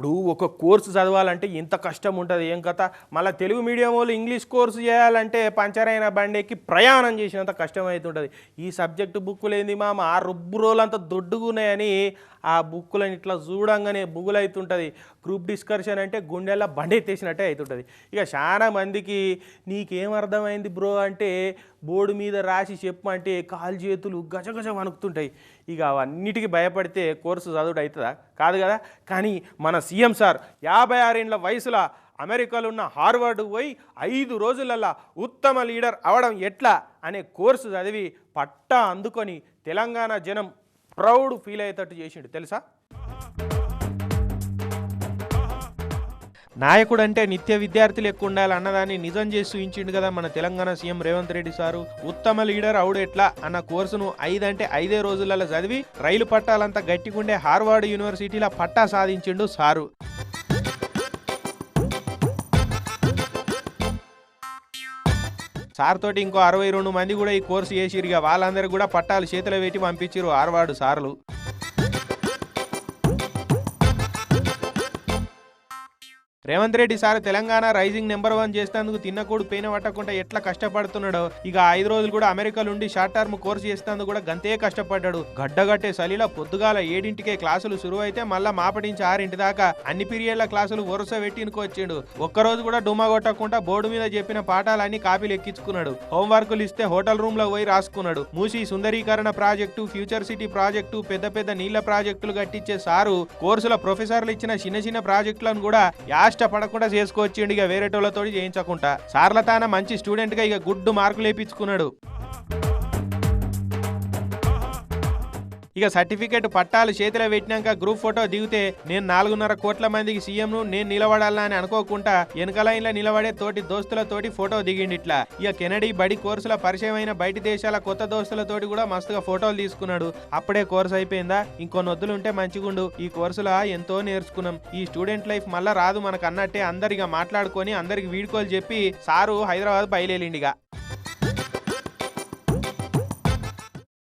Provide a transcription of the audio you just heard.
ఇప్పుడు ఒక కోర్సు చదవాలంటే ఇంత కష్టం ఉంటుంది ఏం కథ? మళ్ళీ తెలుగు మీడియం వాళ్ళు ఇంగ్లీష్ కోర్సు చేయాలంటే పంచరైన బండికి ప్రయాణం చేసినంత కష్టం అవుతుంటుంది ఈ సబ్జెక్టు బుక్కులు ఏంది మామ? ఆ రుబ్బు రోజులంతా దొడ్డుగున్నాయని ఆ బుక్కులను ఇట్లా చూడంగానే బుగులైతుంటుంది. గ్రూప్ డిస్కషన్ అంటే గుండెల్లో బండెత్తేసినట్టే అవుతుంటుంది ఇక చాలా మందికి నీకేం అర్థమైంది బ్రో అంటే బోర్డు మీద రాసి చెప్పమంటే కాలు చేతులు గజగజ వణుకుతుంటాయి. ఇక అవన్నిటికీ భయపడితే కోర్సు చదువుడు అవుతుందా కాదు కదా? కానీ మన సీఎం సార్ యాభై ఆరేండ్ల వయసులో అమెరికాలో ఉన్న హార్వర్డ్ పోయి ఐదు రోజులల్లా ఉత్తమ లీడర్ అవడం ఎట్లా అనే కోర్సు చదివి పట్టా అందుకొని తెలంగాణ జనం ప్రౌడ్ ఫీల్ అయ్యేటట్టు చేసిండు. తెలుసా? నాయకుడు అంటే నిత్య విద్యార్థులు ఎక్కువ ఉండాలి అన్నదాన్ని నిజం చేసి చూయించిండు కదా మన తెలంగాణ సీఎం రేవంత్ రెడ్డి సారు. ఉత్తమ లీడర్ అవుడు ఎట్లా అన్న కోర్సును ఐదంటే ఐదే రోజులలో చదివి రైలు పట్టాలంతా గట్టిగుండే హార్వర్డ్ యూనివర్సిటీలో పట్టా సాధించిండు సారు. సార్ తోటి ఇంకో అరవై రెండు మంది కూడా ఈ కోర్సు చేసిరుగా వాళ్ళందరూ కూడా పట్టాలు చేతిలో పెట్టి పంపించారు ఆర్వాడు సార్లు. Revanth Reddy sir Telangana rising number one చేసినందుకు తిన్నకూడు పేన పట్టకుండా ఎట్లా కష్టపడుతున్నాడో? ఇక ఐదు రోజులు కూడా అమెరికా ఉండి షార్ట్ టర్మ్ కోర్సు చేసినందుకు కూడా గంతే కష్టపడ్డాడు. గడ్డగట్టే సలిలో పొద్దుగాల ఏడింటికే క్లాసులు సురువు అయితే మళ్ళా మాపటించి ఆరింటి దాకా అన్ని పీరియడ్ల క్లాసులు వరుస పెట్టినుకు వచ్చిండు. ఒక్కరోజు కూడా డుమా కొట్టకుండా బోర్డు మీద చెప్పిన పాఠాలన్నీ కాపీలు ఎక్కించుకున్నాడు. హోంవర్కులు ఇస్తే హోటల్ రూమ్లో పోయి రాసుకున్నాడు. మూసి సుందరీకరణ ప్రాజెక్టు ఫ్యూచర్ సిటీ ప్రాజెక్టు పెద్ద పెద్ద నీళ్ళ ప్రాజెక్టులు కట్టించే సారు కోర్సుల ప్రొఫెసర్లు ఇచ్చిన చిన్న చిన్న ప్రాజెక్టులను కూడా కష్టపడకుండా చేసుకోవచ్చు చేసుకోవచ్చిండు ఇక వేరేటోళ్ళతో చేయించకుండా. సార్ల తాన మంచి స్టూడెంట్గా ఇక గుడ్డు మార్కులు వేయించుకున్నాడు ఇక సర్టిఫికేట్ పట్టాలు చేతిలో పెట్టినాక గ్రూప్ ఫోటో దిగితే నేను నాలుగున్నర కోట్ల మందికి సీఎంను నేను నిలబడాలా అని అనుకోకుండా వెనక లైన్లో నిలబడే తోటి దోస్తులతోటి ఫోటో దిగిండి ఇట్లా ఇక కెనడీ బడి కోర్సుల పరిచయం అయిన బయటి దేశాల కొత్త దోస్తులతోటి కూడా మస్తుగా ఫోటోలు తీసుకున్నాడు. అప్పుడే కోర్సు అయిపోయిందా? ఇంకొన్ని వద్దులుంటే ఉంటే మంచిగుండు. ఈ కోర్సులో ఎంతో నేర్చుకున్నాం. ఈ స్టూడెంట్ లైఫ్ మళ్ళా రాదు మనకు అన్నట్టే అందరిగా మాట్లాడుకొని అందరికి వీడుకోలు చెప్పి సారు హైదరాబాద్ బయలుదేరిండిగా.